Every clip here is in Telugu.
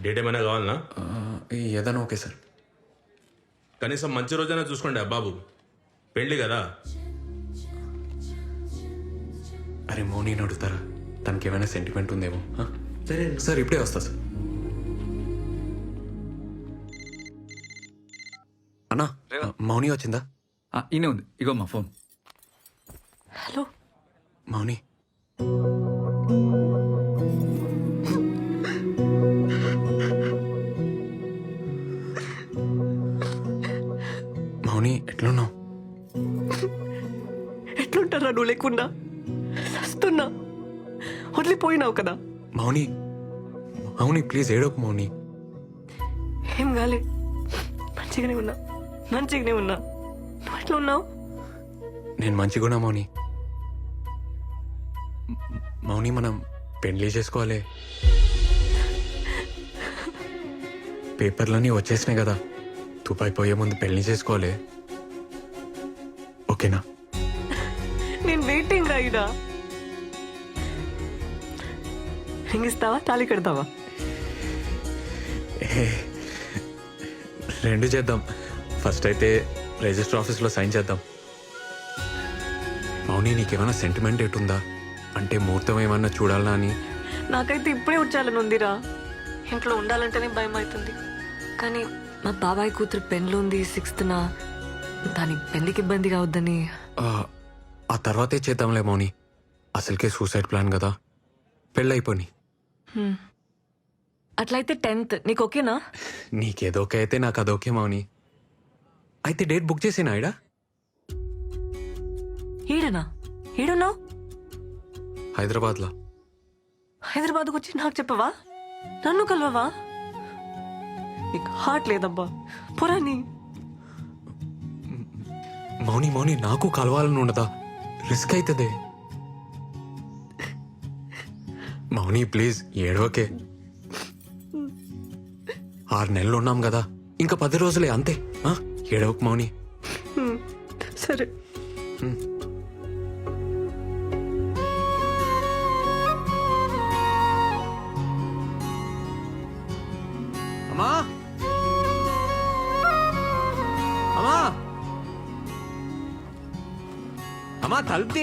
డేట్ ఏమైనా కావాలనా? ఏదైనా ఓకే సార్. కనీసం మంచి రోజైనా చూసుకోండి ఆ బాబు. పెళ్ళి కదా. అరే మౌని అడుగుతారా? తనకి ఏమైనా సెంటిమెంట్ ఉందేమో ఆ? సార్ ఇప్పుడే వస్తా సార్. అన్నా మౌని వచ్చిందా? ఆ, ఈయనే ఉంది. ఇగో మా ఫోన్. హలో. మౌని. ఎట్లున్నావు? ఎట్లుంటారా నువ్వు లేకుండా సస్తున్నా వదిలిపోయినావు కదా. మౌని మౌని ప్లీజ్ ఏడోకు మౌని. ఏం కాలే. మంచిగానే ఉన్నా. మంచిగానే ఉన్నా. నువ్వు ఎట్లా ఉన్నావు? నేను మంచిగున్నా మౌని. మ- మౌని మనం పెళ్ళి చేసుకోవాలి. పేపర్లన్నీ వచ్చేసినాయి కదా. తుపాయి పోయే ముందు పెళ్ళి చేసుకోవాలి. ఓకేనా? నేను వెయిటింగ్ రా ఇడా రింగ్ ఇస్తావా తాళి కడతావా? రెండు చేద్దాం. ఫస్ట్ అయితే రిజిస్టర్ ఆఫీస్లో సైన్ చేద్దాం. మౌని నీకేమైనా సెంటిమెంట్ ఎటుందా అంటే ముహూర్తం ఏమన్నా చూడాలా అని? నాకైతే ఇప్పుడే వచ్చాలని ఉందిరా. ఇంట్లో ఉండాలంటేనే భయం అవుతుంది కానీ మా బాబాయ్ కూతురు పెన్లు ఉంది సిక్స్త్న దాని పెళ్ళికి ఇబ్బంది కావద్దని. ఆ, ఆ తర్వాతే చేద్దాంలే మౌని. అసలుకే సూసైడ్ ప్లాన్ కదా. పెళ్ళైపోని. అట్లయితే టెన్త్ నీకు ఓకేనా? నీకేదోకే అయితే నాకు అదోకే మౌని. అయితే డేట్ బుక్ చేసేనా ఇడా ఈడనా? ఈడున్నావు? హైదరాబాద్లో. హైదరాబాద్కు వచ్చి నాకు చెప్పవా? నన్ను కలవవా? నీకు హార్ట్ లేదబ్బా. పురాని మౌని మౌని నాకు కలవాలని ఉండదా? రిస్క్ అవుతుంది మౌని ప్లీజ్ ఏడవకే. ఆరు నెలలు ఉన్నాం కదా. ఇంకా పది రోజులే అంతే? ఏడవకు మౌని. సరే. అమ్మా తలుపుతే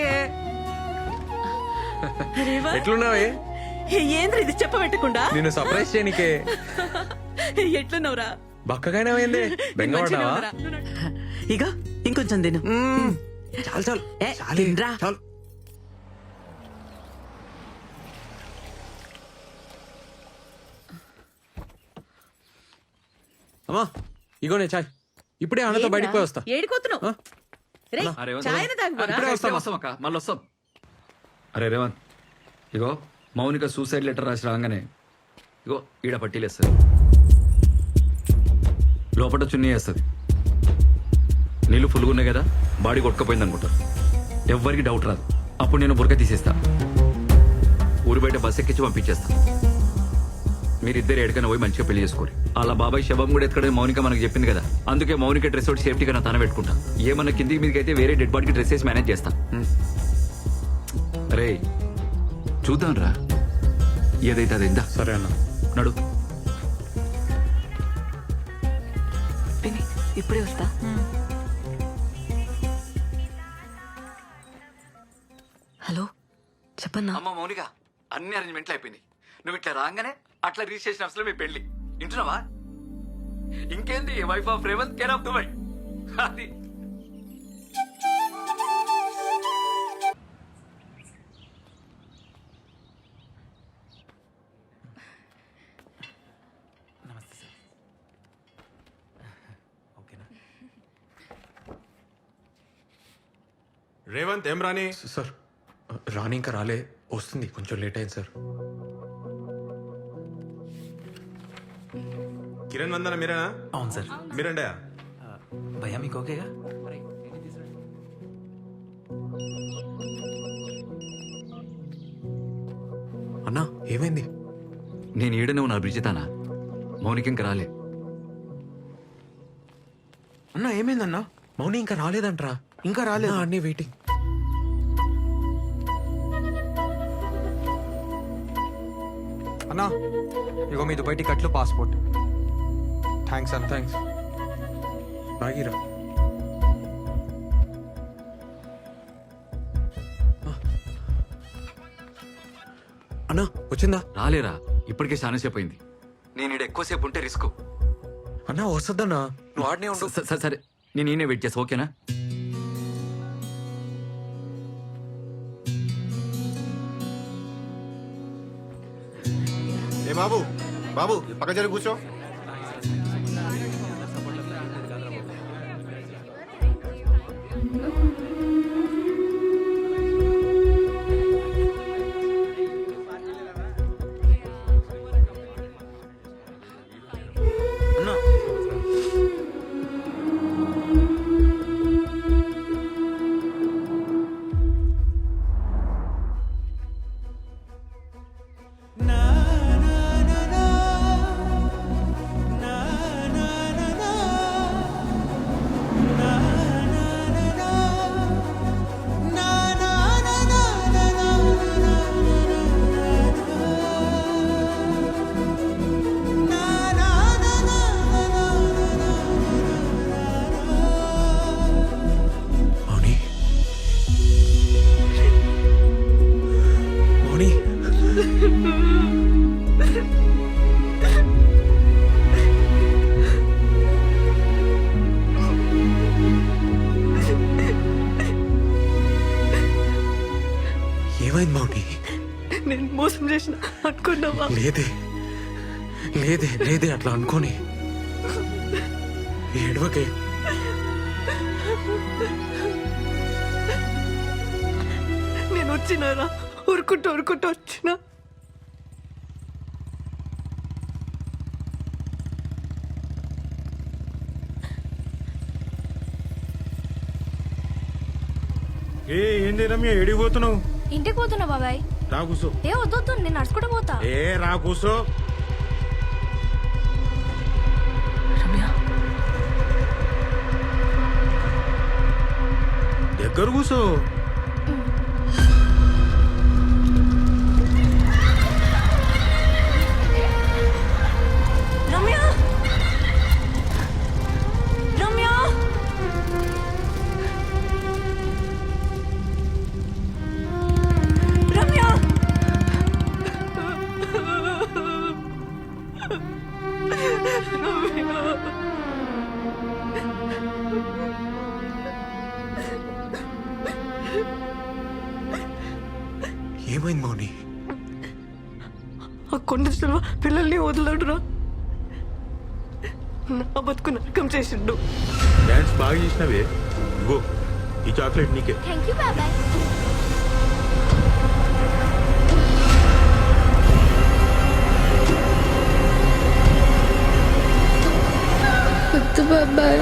ఎట్లున్నావే? ఏంద్ర ఇది చెప్పబెట్టకుండా? నిన్ను సర్ప్రైజ్ చేయనికే. ఎట్లున్నావురా? బక్కగానే అయింది ఇక ఇంకొంచెం తిను. చాలు చాలు. ఏ, చాలే. తినరా. చాలు. అమ్మా ఇగోనే చాయ్. ఇప్పుడే అన్నతో బయటికి పోయి వస్తా. అరే చాయ్ తాగుపోరా ఇప్పుడే వస్తాం. వస్తాం అక్క? మళ్ళీ వస్తాం. అరే రేవంత్ ఇగో మౌనిక సూసైడ్ లెటర్ రాసి రాగానే ఇగో ఈడ పట్టీలేస్తుంది లోపల చున్నీ వేస్తుంది. నీళ్ళు ఫుల్గా ఉన్నాయి కదా బాడీ కొట్టుకపోయింది అనుకుంటారు. ఎవ్వరికి డౌట్ రాదు. అప్పుడు నేను బురక తీసేస్తా. ఊరి బయట బస్ ఎక్కించి పంపించేస్తా. మీరిద్దరు ఎక్కడికైనా పోయి మంచిగా పెళ్ళి చేసుకోరు. అలా బాబాయ్ శవం కూడా ఎక్కడ మౌనిక మనకు చెప్పింది కదా. అందుకే మౌనిక డ్రెస్ ఒకటి సేఫ్టీగా నా తన పెట్టుకుంటా. ఏమన్నా కిందికి మీదకి అయితే వేరే డెడ్ బాడీకి డ్రెస్ వేసి మేనేజ్ చేస్తా. రే చూద్దాం రా. ఏదైతే అది ఇందా సరే అన్న. నడు. విని ఇప్పుడే వస్తా. హలో చెప్పన్నా? అమ్మ మౌనిక అన్ని అరేంజ్మెంట్లు అయిపోయింది నువ్వు ఇట్లా రాగానే అట్లా రిజిస్ట్రేషన్ ఆఫీస్లో మీ పెళ్ళి వింటున్నావా? ఇంకేంది wife of Revanth care of Dubai అది. రేవంత్ ఏం రాని సార్ రాని ఇంకా రాలే. వస్తుంది కొంచెం లేట్ అయింది సార్. కిరణ్ వందన మీరేనా? అవును సార్. మీరండే భయ్యా మీకు ఓకేగా? అన్నా ఏమైంది? నేను ఈడనే ఉన్నా బ్రిజితానా? మౌనిక ఇంకా రాలే. అన్న ఏమైందన్నా? మౌని ఇంకా రాలేదంట్రా. ఇంకా రాలేదు. అన్నీ వెయిటింగ్ అన్నా ఇగో మీ దుబాయ్ టికెట్లు పాస్పోర్ట్. థ్యాంక్స్ అన్న. థ్యాంక్స్ బాగిరా అన్నా వచ్చిందా? రాలేరా ఇప్పటికే చాలా సేపు అయింది నేను ఇక్కడ ఎక్కువసేపు ఉంటే రిస్క్. అన్నా వస్తుందన్నా. నువ్వు ఆడనే ఉండు. సరే నేను నేనే వెయిట్ చేస్తా ఓకేనా? ఏ బాబు బాబు పక్క జరిగి కూర్చో. లేదే. లేదే లేదే అట్లా అనుకోని. ఏడవకే. నేను వచ్చినారా? ఉరుకుంటూ ఉరుకుంటూ వచ్చిన. ఏ ఏంది రమ్య? ఎడిగిపోతున్నావు ఇంటికి పోతున్నా బాబాయ్. రా కూర్చో ఏ వద్దొద్దు నేను నడుచుకుంటూ పోతా. ఏ రా రమ్య. దగ్గర కూర్చో ఏమైంది మౌని? ఆ కొండ చెల్వ పిల్లల్ని వదలడురా. నా బతుకు నరకం చేసిండు. డాన్స్ బాగా చేసినవే. ఇగో ఈ చాక్లెట్ నీకే. థ్యాంక్ యూ బాబాయ్. వద్దు బాబాయ్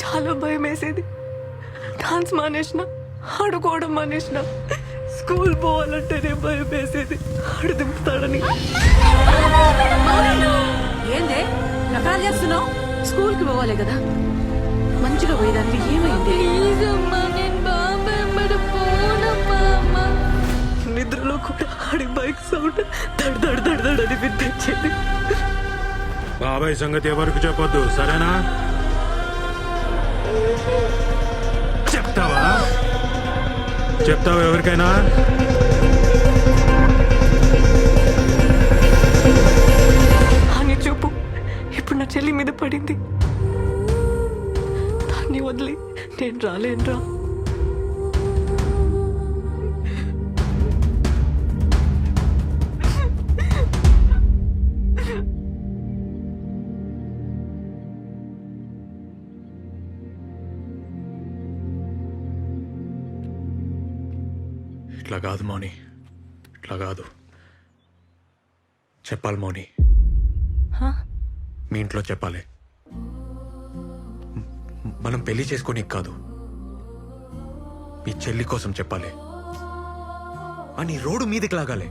చాలా భయం వేసేది. డాన్స్ మానేసిన ఆడుకోవడం మానేసిన. స్కూల్ పోవాలంటేనే భయం వేసేది. ఆడు దింపుతాడని. ఏందే? నకాలు చేస్తున్నావు? స్కూల్కి పోవాలి కదా. మంచిగా పోయేదానికి ఏమైంది? నిద్రలో కూడా ఆడి బైక్ సౌండ్ దడ్ దడ్ దడ్ దడ్ అని వినిపించేది. బాబాయ్ సంగతి ఎవరికి చెప్పొద్దు సరేనా? చెప్తావా? చెప్తావా ఎవరికైనా? అని చూపు ఇప్పుడు నా చెల్లి మీద పడింది. దాన్ని వదిలి. నేను రాలేనురా. ఇట్లా కాదు మౌని. ఇట్లా కాదు. చెప్పాలి మౌని. మీ ఇంట్లో చెప్పాలి. మనం పెళ్ళి చేసుకొని కాదు. మీ చెల్లి కోసం చెప్పాలి. అని రోడ్డు మీదకి లాగాలి.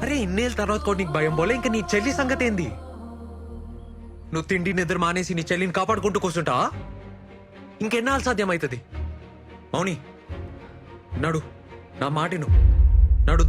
అరే ఇన్నేళ్ళ తర్వాత కూడా నీకు భయం పోలే. ఇంకా నీ చెల్లి సంగతి ఏంది? నువ్వు తిండి నిద్ర మానేసి నీ చెల్లిని కాపాడుకుంటూ కూర్చుంటా? ఇంకెన్నాళ్ళు సాధ్యమవుతుంది? మౌని నడు. నా మాటిను నడు